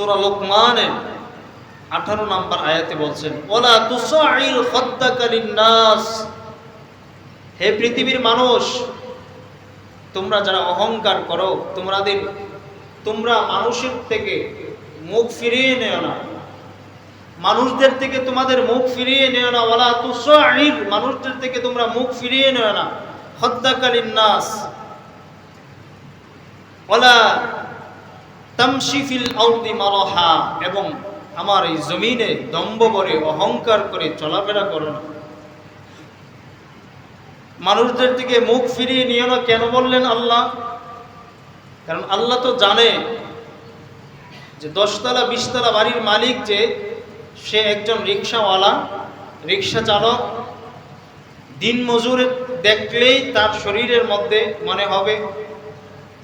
সুরা লোকমানের আঠারো নাম্বার আয়াতে বলছেন, ওলা তুসাইল খদ্দাকালীন নাস হে পৃথিবীর মানুষ, তোমরা যারা অহংকার করো, তোমাদের, তোমরা মানুষের থেকে মুখ ফিরিয়ে নেও না। মানুষদের থেকে তোমাদের মুখ ফিরিয়ে নেও না। ওলা তুসাইল, মানুষদের থেকে তোমরা মুখ ফিরিয়ে নেও না। খদ্দাকালীন নাস ওলা তামশিফিল আউদি মারহা, এবং আমার এই জমিনে দম্ভ করে, অহংকার করে চলাফেরা করো না। মানুষদের থেকে মুখ ফিরিয়ে নিও না, কেন বললেন আল্লাহ? কারণ আল্লাহ তো জানে যে দশতলা, বিশতলা বাড়ির মালিক যে, সে একজন রিক্সাওয়ালা, রিক্সা চালক। দিন মজুর দেখলেই তার শরীরের মধ্যে মনে হবে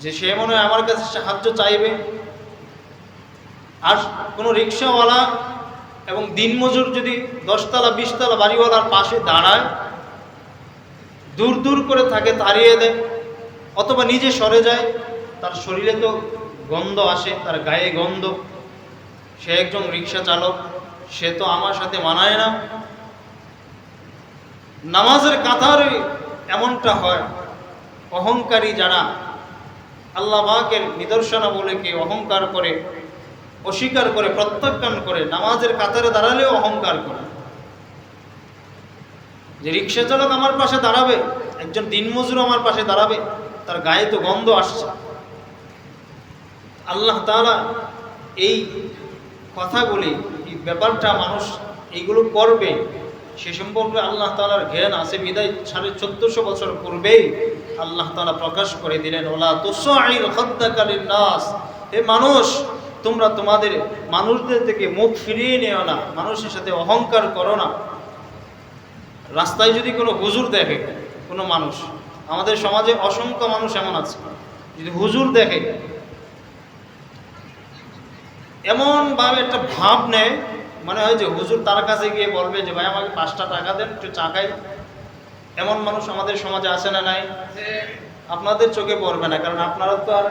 যে সে মনে হয় আমার কাছে সাহায্য চাইবে। আর কোনো রিক্সাওয়ালা এবং দিনমজুর যদি দশতলা, বিশতলা বাড়িওয়ালার পাশে দাঁড়ায়, দূর দূর করে তাকে তাড়িয়ে দেয়, অথবা নিজে সরে যায়, তার শরীরে তো গন্ধ আসে, তার গায়ে গন্ধ। সে একজন রিক্সা চালক, সে তো আমার সাথে মানায় না। নামাজের কাতার এমনটা হয়, অহংকারী যারা আল্লাহ পাকের নিদর্শনা বলে কে অহংকার করে অস্বীকার করে, প্রত্যাখ্যান করে, নামাজের কাতারে দাঁড়ালেও অহংকার করে। যে রিক্সা চালক আমার পাশে দাঁড়াবে, একজন দিনমজুর আমার পাশে দাঁড়াবে, তার গায়ে তো গন্ধ আসছে। আল্লাহ তাআলা এই কথাগুলি, এই ব্যাপারটা মানুষ এইগুলো করবে, সে সম্পর্কে আল্লাহ তালার জ্ঞান আছে। বিদায় সাড়ে চোদ্দশো বছর পূর্বেই আল্লাহ তালা প্রকাশ করে দিলেন, ওলা তুসাইল খদ্দাকালীন নাস হে মানুষ তোমরা তোমাদের মানুষদের থেকে মুখ ফিরিয়ে নিও না, মানুষের সাথে অহংকার করো না। রাস্তায় যদি কোনো হুজুর দেখে, কোনো মানুষ, আমাদের সমাজে অসংখ্য মানুষ এমন আছে, যদি হুজুর দেখে, এমনভাবে একটা ভাব নেয়, মনে হয় যে হুজুর তার কাছে গিয়ে বলবে যে, ভাই, আমাকে পাঁচটা টাকা দেন, একটু চা খাই। এমন মানুষ আমাদের সমাজে আছে না নাই? আপনাদের চোখে পড়বে না, কারণ আপনারা তো আর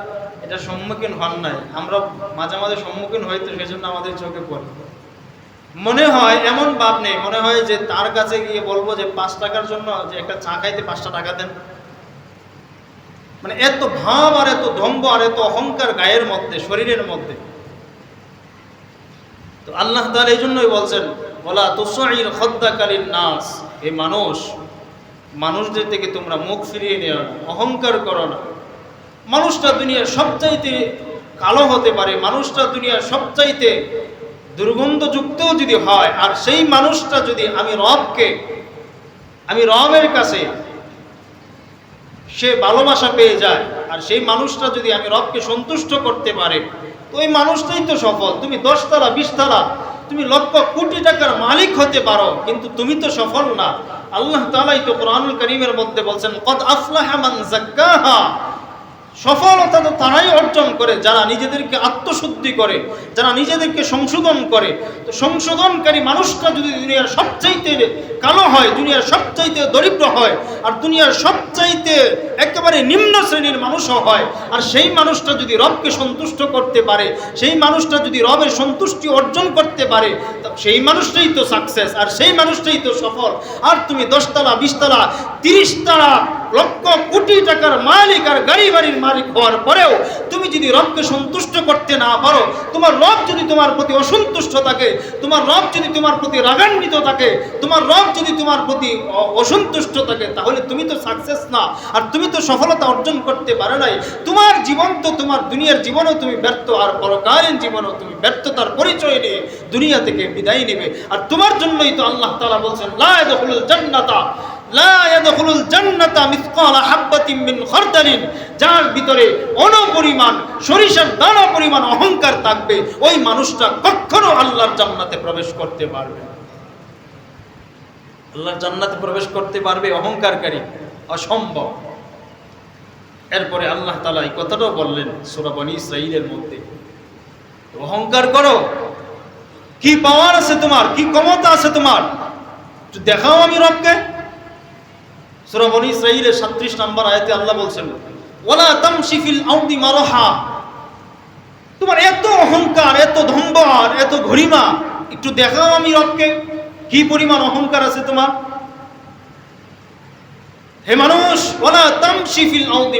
এটা সম্মুখীন হন নাই। আমরা মাঝে মাঝে সম্মুখীন হই তো সেজন্য আমাদের চোখে পড়ে। মনে হয় এমন ভাব নেই, মনে হয় যে তার কাছে গিয়ে বলব যে পাঁচ টাকার জন্য যে একটা চা খাইতে পাঁচটা টাকা দেন। মানে এত ভাব আর এত দম্ভ আর এত অহংকার গায়ের মধ্যে, শরীরের মধ্যে। তো আল্লাহ তাআলা এই জন্যই বলছেন বলা তুসাইর খদ্দাকালীন নাস এই মানুষ, মানুষদের থেকে তোমরা মুখ ফিরিয়ে নিও অহংকার করো না। মানুষটা দুনিয়ার সবচাইতে কালো হতে পারে, মানুষটা দুনিয়ার সবচাইতে দুর্গন্ধযুক্তও যদি হয়, আর সেই মানুষটা যদি আমি রবকে, আমি রবের কাছে সে ভালোবাসা পেয়ে যায়, আর সেই মানুষটা যদি আমি রবকে সন্তুষ্ট করতে পারে, তো ওই মানুষটাই তো সফল। তুমি দশতলা, বিশতলা, তুমি লক্ষ কোটি টাকার মালিক হতে পারো, কিন্তু তুমি তো সফল না। আল্লাহ তালাই তো কোরআনুল করিমের মধ্যে বলছেন, কদ আফলাহা মান জাক্কাহা সফলতা তো তারাই অর্জন করে, যারা নিজেদেরকে আত্মশুদ্ধি করে, যারা নিজেদেরকে সংশোধন করে। তো সংশোধনকারী মানুষটা যদি দুনিয়ার সবচাইতে কালো হয়, দুনিয়ার সবচাইতে দরিদ্র হয়, আর দুনিয়ার সবচাইতে একেবারে নিম্ন শ্রেণির মানুষও হয়, আর সেই মানুষটা যদি রবকে সন্তুষ্ট করতে পারে, সেই মানুষটা যদি রবের সন্তুষ্টি অর্জন করতে পারে সেই মানুষটাই তো সাকসেস আর সেই মানুষটাই তো সফল। আর তুমি দশতলা, বিশতলা, তিরিশতলা লক্ষ কোটি টাকার মালিক আর গাড়ি বাড়ির মালিক হওয়ার পরেও তুমি যদি রবকে সন্তুষ্ট করতে না পারো, তোমার রব যদি তোমার প্রতি অসন্তুষ্ট থাকে, তোমার রব যদি তোমার প্রতি রাগান্বিত থাকে, তোমার রব যদি তোমার প্রতি অসন্তুষ্ট থাকে, তাহলে তুমি তো সাকসেস না। আর তুমি তো সফলতা অর্জন করতে পারো নাই। তোমার জীবন তো তোমার দুনিয়ার জীবনেও তুমি ব্যর্থ, আর পরকালীন জীবনেও তুমি ব্যর্থতার পরিচয় নিয়ে দুনিয়া থেকে বিদায় নেবে। আর তোমার জন্যই তো আল্লাহ তাআলা বলছেন, লা ইয়াদখুলুল জান্নাতা যার ভিতরে অনপরিমাণ সরিষার দানা পরিমাণ অহংকার থাকবে, ওই মানুষটা কখনো আল্লাহর জান্নাতে প্রবেশ করতে পারবে। আল্লাহর জান্নাতে প্রবেশ করতে পারবে অহংকারকারী, অসম্ভব। এরপরে আল্লাহ তাআলা এই কথাটাও বললেন সূরা বনী মধ্যে। অহংকার করো, কি পাওয়ার আছে তোমার, কি ক্ষমতা আছে তোমার? দেখাও আমি রবকে। সূরা বনী ইসরাঈলের 37 নম্বর আল্লাহ বলছেন মারহা। তোমার এত অহংকার, এত ধম এত একটু দেখাও আমি রবকে, কি পরিমাণ অহংকার আছে তোমার? হে মানুষ আউদি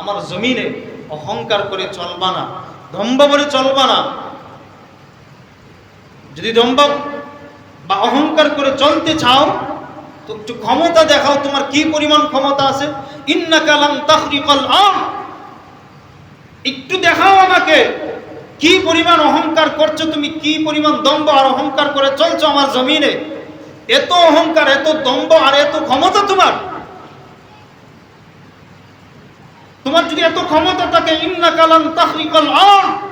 আমার জমিনে অহংকার করে চলবা না, ধম্ব বলে চলবা না। যদি দম্ভ বা অহংকার করে চলতে চাও একটু ক্ষমতা দেখাও, তোমার কি পরিমাণ ক্ষমতা আছে? একটু দেখাও আমাকে, কি পরিমাণ অহংকার করছ তুমি, কি পরিমাণ দম্ভ আর অহংকার করে চলছো আমার জমিনে? এত অহংকার, এত দম্ভ আর এত ক্ষমতা তোমার। তোমার যদি এত ক্ষমতা থাকে ইন্না কালাম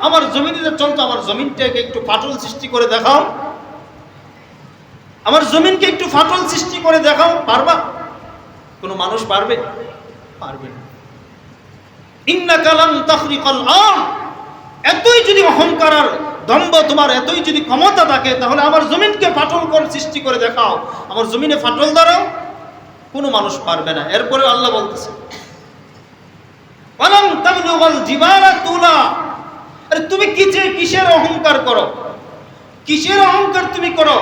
আমার জমিনে যে চলতো আমার জমিনটাকে একটু ফাটল সৃষ্টি করে দেখাও। আমার জমিনকে একটু ফাটল সৃষ্টি করে দেখাও, পারবা? কোনো মানুষ পারবে? পারবে না। কালাম এতই যদি অহংকার আর দম্ভ তোমার, এতই যদি ক্ষমতা থাকে, তাহলে আমার জমিনকে ফাটল করে সৃষ্টি করে দেখাও। আমার জমিনে ফাটল দাঁড়াও কোনো মানুষ পারবে না। এরপরে আল্লাহ বলতেছে, ওয়ালাম তাবলুগাল জিবালা তুলা। আরে তুমি কিসে, কিসের অহংকার করো? কিসের অহংকার তুমি করো?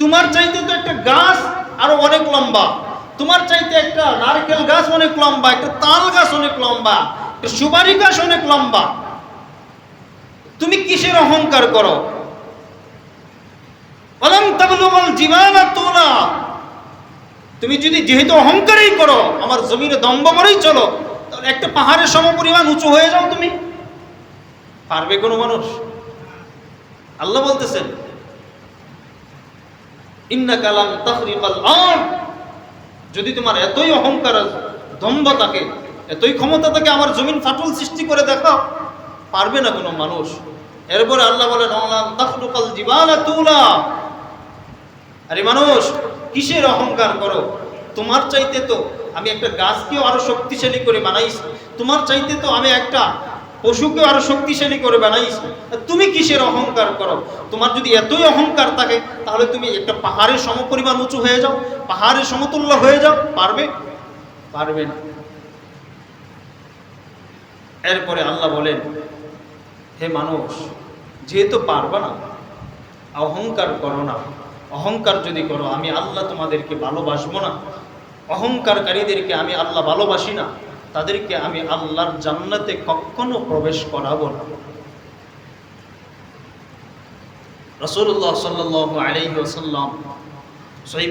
তোমার চাইতে তো একটা গাছ আরও অনেক লম্বা। তোমার চাইতে একটা নারকেল গাছ অনেক লম্বা, একটা তাল গাছ অনেক লম্বা, একটা সুপারি গাছ অনেক লম্বা। তুমি কিসের অহংকার করো? তুমি যদি যেহেতু অহংকারই করো, আমার জমিনে দম্ভ করেই চলো, তাহলে একটা পাহাড়ের সমপরিমাণ উঁচু হয়ে যাও তুমি। পারবে কোনো মানুষ? আল্লাহ বলতেছেন ইন্না কালাম তাহরিকাল আম যদি তোমার এতই অহংকার দম্ভ থাকে, এতই ক্ষমতা থাকে, আমার জমিন ফাটল সৃষ্টি করে দেখাও। পারবে না কোনো মানুষ। এরপরে আল্লাহ বলেন অলাম তাহরুকাল জিবালা তুলা। আরে মানুষ, কিসের অহংকার করো? তোমার চাইতে তো আমি একটা গাছকেও আরও শক্তিশালী করে বানাইছি। তোমার চাইতে তো আমি একটা পশুকেও আরও শক্তিশালী করে বানাইছি। তুমি কিসের অহংকার করো? তোমার যদি এতই অহংকার থাকে, তাহলে তুমি একটা পাহাড়ের সমপরিমাণ উঁচু হয়ে যাও, পাহাড়ের সমতুল্য হয়ে যাও, পারবে? পারবে না। এরপরে আল্লাহ বলেন, হে মানুষ, যেহেতু পারবে না, অহংকার করো না। অহংকার যদি করো, আমি আল্লাহ তোমাদেরকে ভালোবাসবো না। অহংকারকারীদেরকে আমি আল্লাহ ভালোবাসি না। তাদেরকে আমি আল্লাহর জান্নাতে কখনো প্রবেশ করাবো না। রসুল্লাহ সাল্লাহ আলাইহি ওসাল্লাম সহি